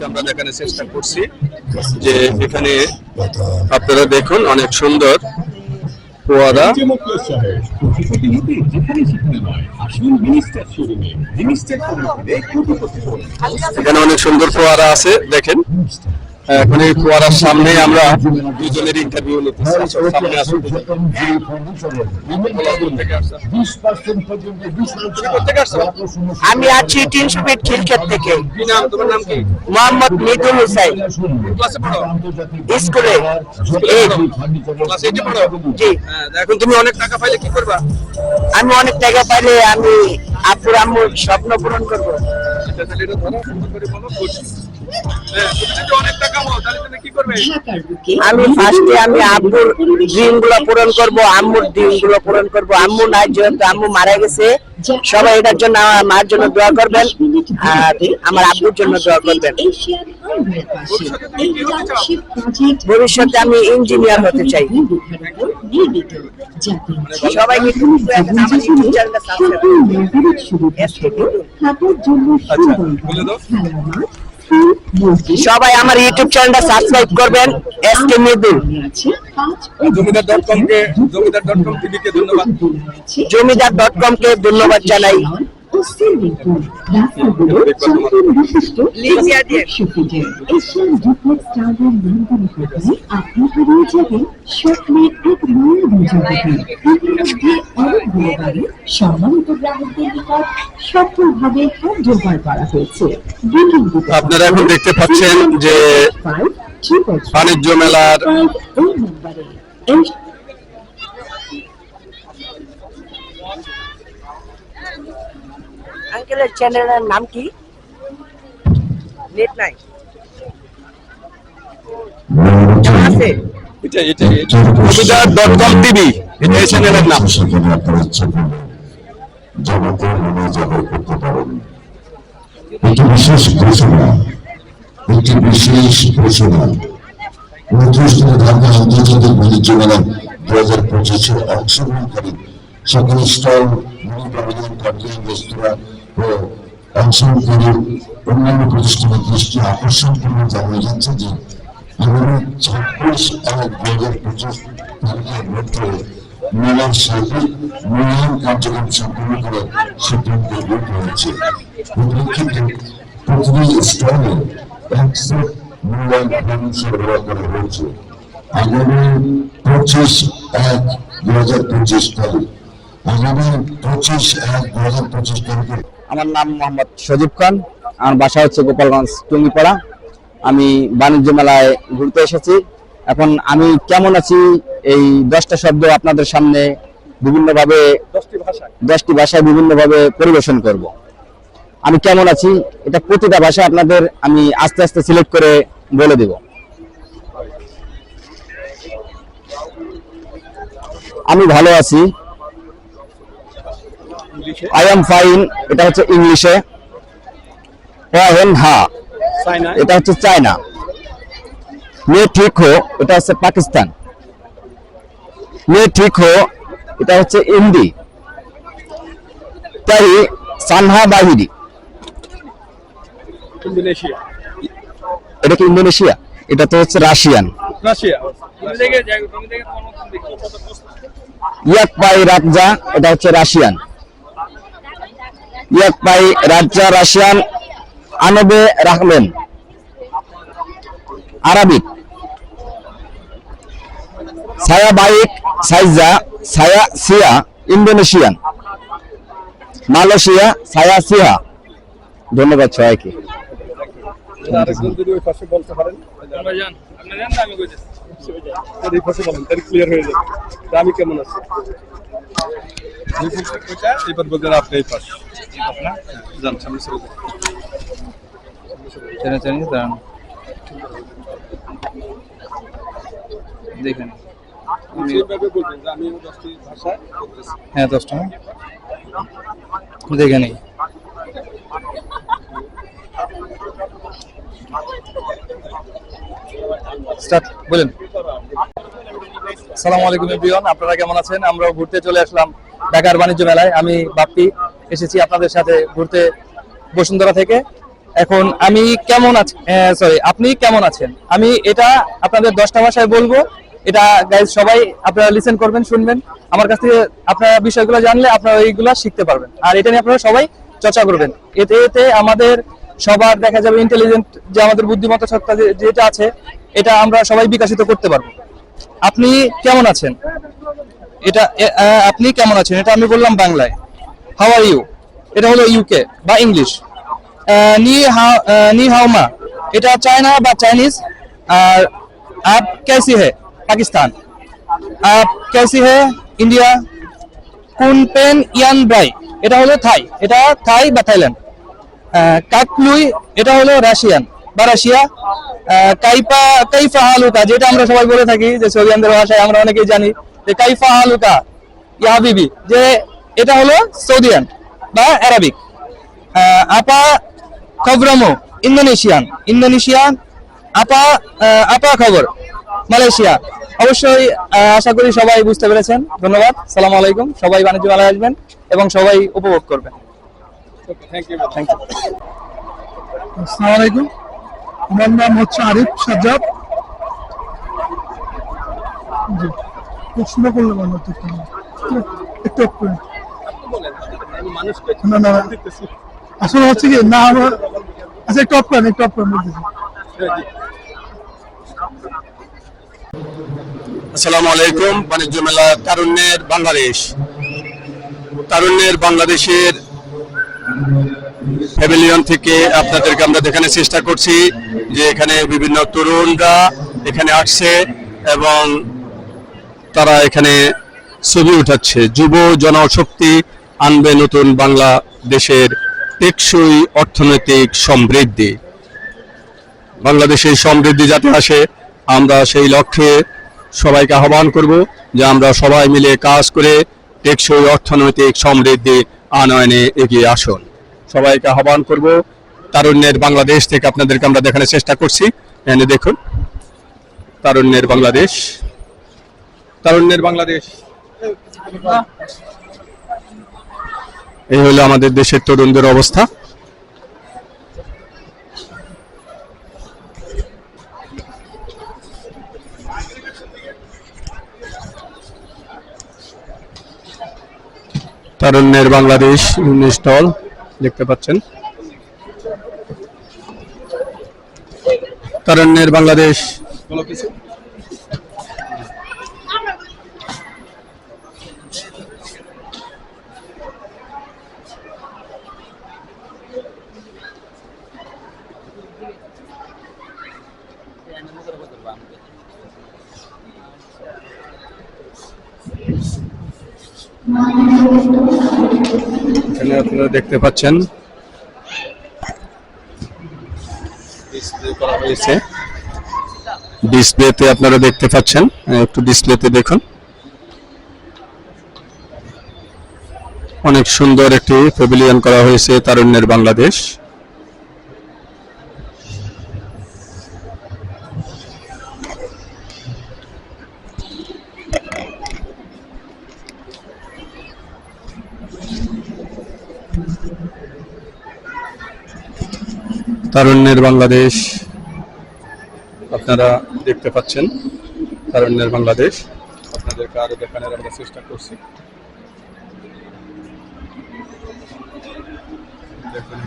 আপনাদেরকে আমরা দেখানোর চেষ্টা করছি যে এখানে আপনারা দেখুন অনেক সুন্দর এখানে অনেক সুন্দর ফোয়ারা আছে, দেখেন। এখন এই ফোয়ারার সামনে আমরা দুজনের ইন্টারভিউ নিতেছি। সামনে আসুন। আমি আছি তিনশো ফিট খিলক্ষেত থেকে। কি নাম? তোমার নাম কি? মোহাম্মদ মৃদুল হুসাইন। স্কুলে। জি। হ্যাঁ, এখন তুমি অনেক টাকা পাইলে কি করবা? আমি অনেক টাকা পাইলে আমি আপুর আম্মুর স্বপ্ন পূরণ করব। আমি ফার্স্টে আমি আব্বুর ড্রিমগুলো পূরণ করব আম্মুর ড্রিমগুলো পূরণ করব। আম্মু নাই যেহেতু আম্মু মারা গেছে সবাই এটার জন্য আমার মার জন্য দোয়া করবেন আর আমার আব্বুর জন্য দোয়া করবেন। ভবিষ্যতে আমি ইঞ্জিনিয়ার হতে চাই। সবাইকে সবাই আমার ইউটিউব চ্যানেলটা সাবস্ক্রাইব করবেন S K Mridul Jamidar dot com K Jamidar dot com TV কে ধন্যবাদ। জমিদার ডট কম কে ধন্যবাদ জানাই। লিজিয়া দিয়ে। এশিয়ান ডুপ্লেক্স টাওয়ারের নিয়ন্ত্রণ করতে আপনি হারিয়ে যাবেন স্বপ্নের এক জগতে ইতিমধ্যে বাড়ি সম্মানিত গ্রাহকদের নিকট সফলভাবে হ্যান্ডওভার করা হয়েছে বিল্ডিং আপনারা এখন দেখতে পাচ্ছেন যে বাণিজ্য মেলার এই নম্বরে আঙ্কেলের চ্যানেলের নাম কি? নেট নাই। আছে। এটা এটা জমিদার ডট কম টিভি এই চ্যানেলের নাম। সেখানে আপনারা ইচ্ছা করবেন জগতে মনে জবাই করতে পারেন। একটি বিশেষ ঘোষণা। একটি বিশেষ ঘোষণা। উনত্রিশতম ঢাকা আন্তর্জাতিক বাণিজ্য মেলা দু হাজার পঁচিশে অংশগ্রহণকারী সকল স্টল রেস্তোরাঁ ও অংশগ্রহণকারী অন্যান্য প্রতিষ্ঠানের দৃষ্টি আকর্ষণ করে জানা যাচ্ছে যে আগামী ছাব্বিশ এক দু হাজার পঁচিশ তারিখের মধ্যে মেলার সার্বিক মূল্যায়ন কার্যক্রম সম্পন্ন করার সিদ্ধান্ত গ্রহণ হয়েছে এই প্রতিটি স্টলে একশো মূল্যায়ন ফর্ম সরবরাহ করা হয়েছে আগামী পঁচিশ এক দু হাজার পঁচিশ তারিখ আগামী পঁচিশ এক দু হাজার পঁচিশ তারিখে আমার নাম মোহাম্মদ সজীব খান। আমার বাসা হচ্ছে গোপালগঞ্জ টুঙ্গিপাড়া। আমি বাণিজ্য মেলায় ঘুরতে এসেছি। এখন আমি কেমন আছি এই দশটা শব্দ আপনাদের সামনে বিভিন্নভাবে দশটি ভাষায়। বিভিন্নভাবে পরিবেশন করব। আমি কেমন আছি? এটা প্রতিটা ভাষা আপনাদের আমি আস্তে আস্তে সিলেক্ট করে বলে দেব। আমি ভালো আছি। আই এম ফাইন এটা হচ্ছে ইংলিশে। হেন হা এটা হচ্ছে চায়না। মে ঠিক হো এটা হচ্ছে পাকিস্তান। মে ঠিক হো এটা হচ্ছে হিন্দি তাই সানহা বাহিরি ইন্দোনেশিয়া? এটা কি ইন্দোনেশিয়া? এটা তো হচ্ছে রাশিয়ান। রাশিয়া। ইয়াক পাই রাজ্জা এটা হচ্ছে রাশিয়ান। পাই রাজ্জা রাশিয়ান আনবে আরবিক। ছায়া বাইক সাইজা ছায়া সিয়া, ইন্দোনেশিয়ান। মালয়েশিয়া ছায়া সিয়া। ধন্যবাদ সবাইকে। আমি কেমন আছি আপনি এই পাশে। আপনার? জান সামনে চলে চেনে চেনে দাঁড়ান। দেখেন। হ্যাঁ দশটা। দেখে নেই। স্টার্ট বলেন। সালামু আলাইকুম এভরিওয়ান। আপনারা কেমন আছেন? আমরাও ঘুরতে চলে আসলাম ঢাকার বাণিজ্য মেলায়। আমি বাপ্পি। এসেছি আপনাদের সাথে ঘুরতে বসুন্ধরা থেকে। এখন আমি কেমন আছি সরি আপনি কেমন আছেন? আমি এটা আপনাদের দশটা ভাষায় বলব। এটা গাইজ সবাই আপনারা লিসেন করবেন, শুনবেন। আমার কাছ থেকে আপনারা বিষয়গুলো জানলে আপনারা এইগুলো শিখতে পারবেন। আর এটা নিয়ে আপনারা সবাই চর্চা করবেন। এতে এতে আমাদের সবার দেখা যাবে ইন্টেলিজেন্ট যে আমাদের বুদ্ধিমত্তা সত্তা যেটা আছে, এটা আমরা সবাই বিকাশিত করতে পারব। আপনি কেমন আছেন? এটা আপনি কেমন আছেন? এটা আমি বললাম বাংলায়। হাও আর ইউ এটা হলো ইউকে বা ইংলিশ নি হাও নি হাওমা এটা চায়না বা চাইনিজ আর আপ ক্যাসি হে? পাকিস্তান। আপ ক্যাসি হে? ইন্ডিয়া। কুন পেন ইয়ান ব্রাই। এটা হলো থাই। এটা থাই বা থাইল্যান্ড। কাকলুই। এটা হলো রাশিয়ান বা রাশিয়া। কাইপা কাইফা হালুকা, যেটা আমরা সবাই বলে থাকি যে সৌদি আরবের ভাষায় আমরা অনেকেই জানি যে কাইফা হালুকা, ইয়া বিবি যে এটা হলো সৌদিয়ান বা অ্যারাবিক আপা খবরামো ইন্দোনেশিয়ান। ইন্দোনেশিয়ান আপা আপা খবর মালয়েশিয়া। অবশ্যই আশা করি সবাই বুঝতে পেরেছেন। ধন্যবাদ। সালাম আলাইকুম। সবাই বাণিজ্য মেলায় আসবেন এবং সবাই উপভোগ করবেন। থ্যাংক ইউ থ্যাংক ইউ আসসালামু আলাইকুম। আমার নাম হচ্ছে আরিফ সাজ্জাদ। প্রশ্ন করলে একটু। না না না। আসলে হচ্ছে কি না আমার আচ্ছা করেন একটু অফ করেন আসসালামু আলাইকুম বাণিজ্য মেলা তারুণ্যের বাংলাদেশ। তারুণ্যের বাংলাদেশের প্যাভিলিয়ন থেকে আপনাদেরকে আমরা দেখানোর চেষ্টা করছি যে এখানে বিভিন্ন তরুণরা এখানে আসছে এবং তারা এখানে ছবি উঠাচ্ছে। যুব জনশক্তি আনবে নতুন বাংলাদেশের টেকসই অর্থনৈতিক সমৃদ্ধি। বাংলাদেশের সমৃদ্ধি যাতে আসে, আমরা সেই লক্ষ্যে সবাইকে আহ্বান করব যে আমরা সবাই মিলে কাজ করে টেকসই অর্থনৈতিক সমৃদ্ধি আনয়নে এগিয়ে আসুন। সবাইকে আহ্বান করব, তারুণ্যের বাংলাদেশ থেকে আপনাদেরকে আমরা দেখানোর চেষ্টা করছি। এনে দেখুন, তারুণ্যের বাংলাদেশ তারুণ্যের বাংলাদেশ। এই হলো আমাদের দেশের তরুণদের অবস্থা। তারুণ্যের বাংলাদেশ স্টল দেখতে পাচ্ছেন। তারুণ্যের বাংলাদেশ। এখানে আপনারা দেখতে পাচ্ছেন। ডিসপ্লে ডিসপ্লেতে আপনারা দেখতে পাচ্ছেন। একটু ডিসপ্লেতে দেখুন। অনেক সুন্দর একটি প্যাভিলিয়ন করা হয়েছে তারুণ্যের বাংলাদেশ। তারুণ্যের বাংলাদেশ আপনারা দেখতে পাচ্ছেন তারুণ্যের বাংলাদেশ। আপনাদেরকে আরও দেখানোর আমরা চেষ্টা করছি। দেখুন।